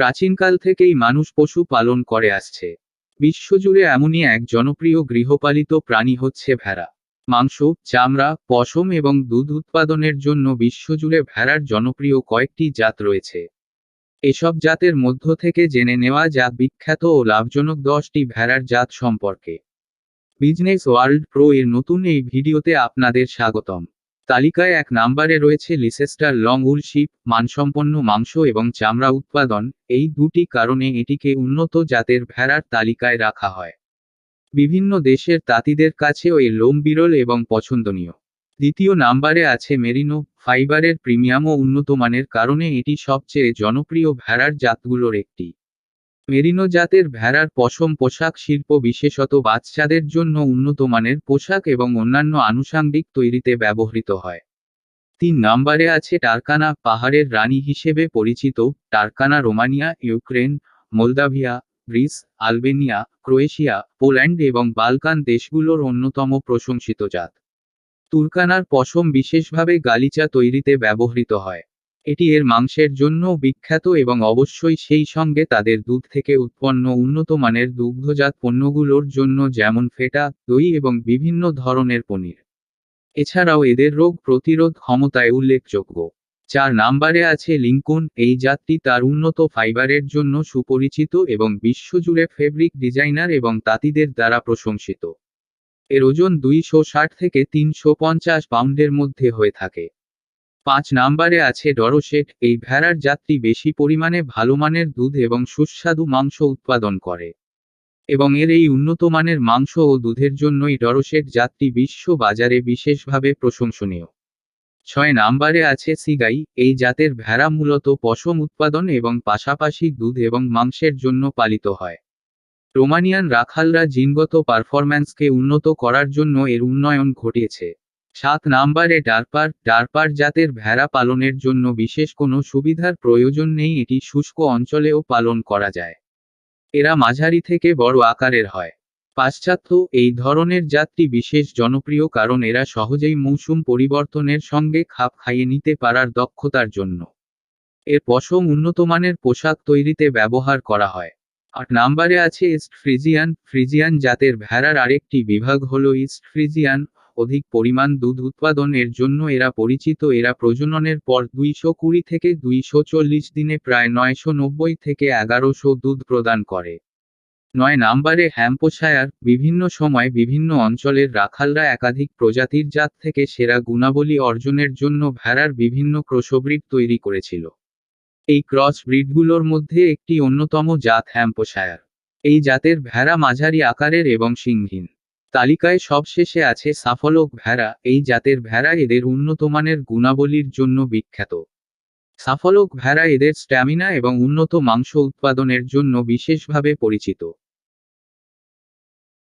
প্রাচীনকাল থেকেই মানুষ পশু পালন করে আসছে। বিশ্বজুড়ে এমনই এক জনপ্রিয় গৃহপালিত প্রাণী হচ্ছে ভেড়া। মাংস, চামড়া, পশম এবং দুধ উৎপাদনের জন্য বিশ্বজুড়ে ভেড়ার জনপ্রিয় কয়েকটি জাত রয়েছে। এসব জাতের মধ্য থেকে জেনে নেওয়া যাক বিখ্যাত ও লাভজনক দশটি ভেড়ার জাত সম্পর্কে। বিজনেস ওয়ার্ল্ড প্রো এর নতুন এই ভিডিওতে আপনাদের স্বাগতম। তালিকায় এক নাম্বারে রয়েছে লিসেস্টার লং উল শিপ, মানসম্পন্ন মাংস এবং চামড়া উৎপাদন। এই দুটি কারণে এটিকে উন্নত জাতের ভেড়ার তালিকায় রাখা হয়। বিভিন্ন দেশের তাঁতিদের কাছেও এই লোম বিরল এবং পছন্দনীয়। দ্বিতীয় নাম্বারে আছে মেরিনো, ফাইবারের প্রিমিয়াম ও উন্নত মানের কারণে এটি সবচেয়ে জনপ্রিয় ভেড়ার জাতগুলোর একটি। মেরিনো জাতের ভেড়ার পশম পোশাক শিল্প বিশেষত বাচ্চাদের জন্য উন্নত মানের পোশাক এবং অন্যান্য আনুষাঙ্গিক তৈরিতে ব্যবহৃত হয়। তিন নম্বরে আছে টারকানা পাহাড়ের রানী হিসেবে পরিচিত টারকানা, Romania, Ukraine, Moldavia, Greece, Albania, Croatia, Poland এবং বালকান দেশগুলোর অন্যতম প্রশংসিত জাত। তুর্কানার পশম বিশেষভাবে গালিচা তৈরিতে ব্যবহৃত হয়। এটি এর মাংসের জন্য বিখ্যাত এবং অবশ্যই সেই সঙ্গে তাদের দুধ থেকে উৎপন্ন উন্নত মানের দুগ্ধজাত পণ্যগুলোর জন্য যেমন ফেটা, দই এবং বিভিন্ন ধরনের পনির। এছাড়াও এদের রোগ প্রতিরোধ ক্ষমতায় উল্লেখযোগ্য। চার নাম্বারে আছে লিঙ্কন, এই জাতটি তার উন্নত ফাইবারের জন্য সুপরিচিত এবং বিশ্বজুড়ে ফেব্রিক ডিজাইনার এবং তাঁতিদের দ্বারা প্রশংসিত। এর ওজন দুইশো ষাট থেকে তিনশো পঞ্চাশ পাউন্ডের মধ্যে হয়ে থাকে। পাঁচ নাম্বারে আছে ডরোশেট, এই ভেড়ার জাতটি বেশি পরিমাণে ভালো মানের দুধ এবং সুস্বাদু মাংস উৎপাদন করে। এবং এর এই উন্নত মানের মাংস ও দুধের জন্যই ডরোশেট জাতটি বিশ্ব বাজারে বিশেষভাবে প্রশংসনীয়। ছয় নাম্বারে আছে সিগাই, এই জাতের ভেড়া মূলত পশম উৎপাদন এবং পাশাপাশি দুধ এবং মাংসের জন্য পালিত হয়। রোমানিয়ান রাখালরা জিনগত পারফরম্যান্সকে উন্নত করার জন্য এর উন্নয়ন ঘটিয়েছে। সাত নাম্বারে ডারপার ডারপার জাতের ভেড়া পালনের জন্য বিশেষ কোনো সুবিধার প্রয়োজন নেই, এটি শুষ্ক অঞ্চলেও পালন করা যায়। এরা মাঝারি থেকে বড় আকারের হয়। পাশ্চাত্য এই ধরনের জাতটি বিশেষ জনপ্রিয় কারণ এরা সহজেই মৌসুম পরিবর্তনের সঙ্গে খাপ খাইয়ে নিতে পারার দক্ষতার জন্য। এর পশম উন্নতমানের পোশাক তৈরিতে ব্যবহার করা হয়। আট নাম্বারে আছে ইস্ট ফ্রিজিয়ান। ফ্রিজিয়ান জাতের ভেড়ার আরেকটি বিভাগ হল ইস্ট ফ্রিজিয়ান অধিক পরিমাণ দুধ উৎপাদনের জন্য এরা পরিচিত। এরা প্রজননের পর দুইশো কুড়ি থেকে দুইশো চল্লিশ দিনে প্রায় নয়শো নব্বই থেকে এগারোশো দুধ প্রদান করে। নয় নাম্বারে হ্যাম্পোশায়ার, বিভিন্ন সময় বিভিন্ন অঞ্চলের রাখালরা একাধিক প্রজাতির জাত থেকে সেরা গুণাবলী অর্জনের জন্য ভেড়ার বিভিন্ন ক্রসব্রিড তৈরি করেছিল। এই ক্রস ব্রিডগুলোর মধ্যে একটি অন্যতম জাত হ্যাম্পোশায়ার। এই জাতের ভেড়া মাঝারি আকারের এবং সিংহীন তালিকায় সবশেষে আছে সাফলক ভেড়া, এই জাতের ভেড়া এদের উন্নতমানের গুণাবলীর জন্য বিখ্যাত। সাফলক ভেড়া এদের স্ট্যামিনা এবং উন্নত মাংস উৎপাদনের জন্য বিশেষভাবে পরিচিত।